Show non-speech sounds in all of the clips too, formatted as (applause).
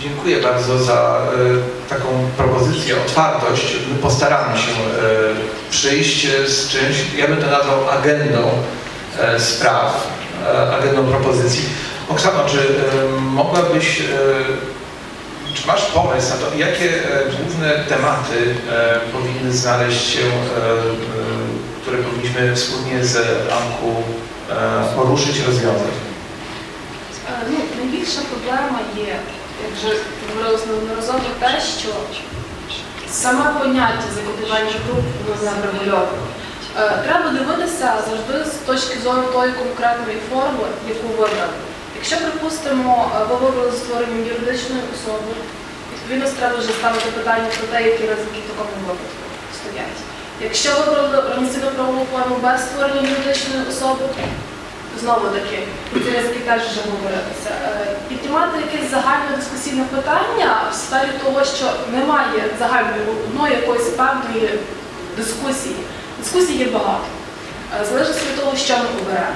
Dziękuję bardzo za e, taką propozycję, otwartość. My postaramy się e, przyjść z czymś, ja bym to nazwał agendą e, spraw, e, agendą propozycji. Oksano, czy e, mogłabyś, e, czy masz pomysł na to, jakie e, główne tematy e, powinny znaleźć się, e, e, które powinniśmy wspólnie z Anku e, poruszyć, rozwiązać? Найбільша проблема є, як вже говорилось неодноразово, те, що саме поняття закупівання груп воно не врегульовано. Е, Треба дивитися завжди з точки зору тої конкретної форми, яку вибрали. Якщо, припустимо, е, ви вибрали за створенням юридичної особи, відповідно треба вже ставити питання про те, які ризики в такому випадку стоять. Якщо вибрали організаційну правову форму без створення юридичної особи, знову таки, ризики теж вже говорилося. Е, Піднімати якесь загальне дискусійне питання в сфері того, що немає загальної одної якоїсь певної дискусії. Дискусій є багато. Е, Залежить від того, що ми оберемо.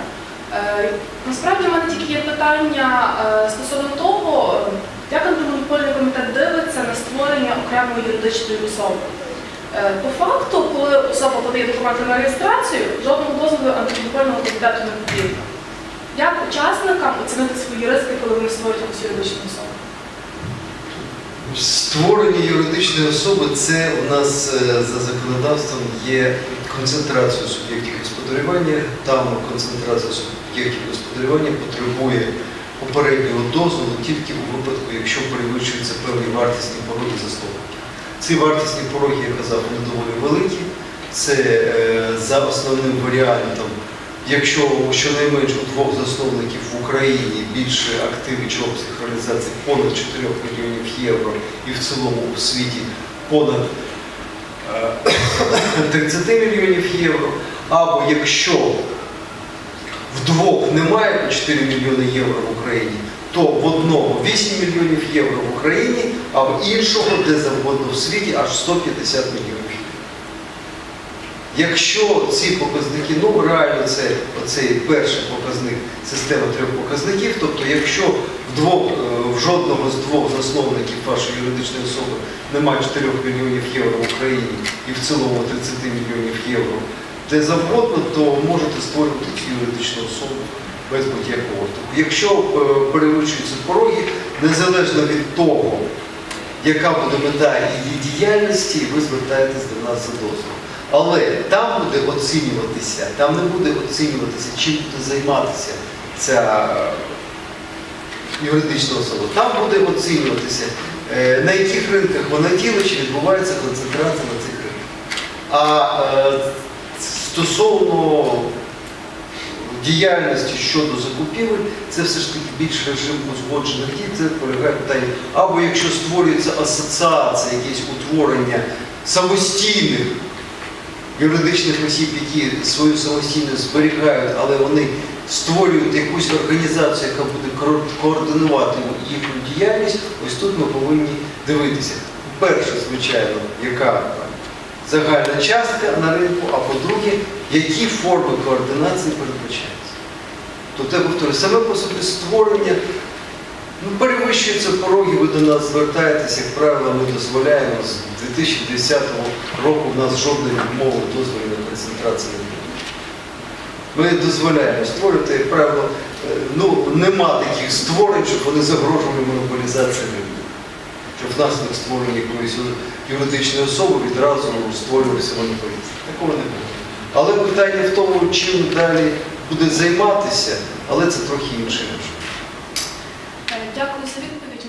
Е, Насправді в мене тільки є питання стосовно того, як антимонопольний комітет дивиться на створення окремої юридичної особи. Е, По факту, коли особа подає документи на реєстрацію, жодного дозволу антимонопольного комітету не потрібно. Як учасникам оцінити свої ризики, коли вони створюють якусь юридичну особу? Створення юридичної особи це у нас е, за законодавством є концентрація суб'єктів господарювання. Там концентрація суб'єктів господарювання потребує попереднього дозволу тільки у випадку, якщо перевищуються певні вартісні пороги засновників. Ці вартісні пороги, я казав, вони доволі великі. Це е, за основним варіантом Якщо щонайменш у двох засновників в Україні більше активів обсяг реалізації понад 4 мільйонів євро і в цілому у світі понад е, (coughs) 30 мільйонів євро, або якщо вдвох немає по 4 мільйони євро в Україні, то в одного 8 мільйонів євро в Україні, а в іншого де завгодно в світі аж 150 мільйонів. Якщо ці показники, ну реально це оцей перший показник системи трьох показників, тобто якщо в, двох, е, в жодного з двох засновників вашої юридичної особи немає 4 мільйонів євро в Україні і в цілому 30 мільйонів євро, де завгодно, то можете створювати цю юридичну особу без будь-якого варту. Якщо е, перевищуються пороги, незалежно від того, яка буде мета її діяльності, ви звертаєтесь до нас за дозволом. Але там буде оцінюватися, там не буде оцінюватися, чим буде займатися ця е, юридична особа. Там буде оцінюватися, е, на яких ринках вона діє, чи відбувається концентрація на цих ринках. А стосовно діяльності щодо закупівель, це все ж таки більш режим узгоджених дій, це полягає питання. Або якщо створюється асоціація, якесь утворення самостійних юридичних осіб, які свою самостійність зберігають, але вони створюють якусь організацію, яка буде координувати їхню діяльність, ось тут ми повинні дивитися. Перше, звичайно, яка загальна частка на ринку, а по-друге, які форми координації передбачаються. Тобто, я повторюю, саме по собі створення ну, перевищуються пороги, ви до нас звертаєтеся, як правило, ми дозволяємо з 2010 року в нас жодної відмови дозволів на концентрацію не. Ми дозволяємо створювати, як правило, е, ну, нема таких створень, щоб вони загрожували монополізації ринку. Щоб внаслідок створення якоїсь юридичної особи відразу створювався монополіст. Такого не було. Але питання в тому, чим далі буде займатися, але це трохи інше. Е, Дякую за відповідь.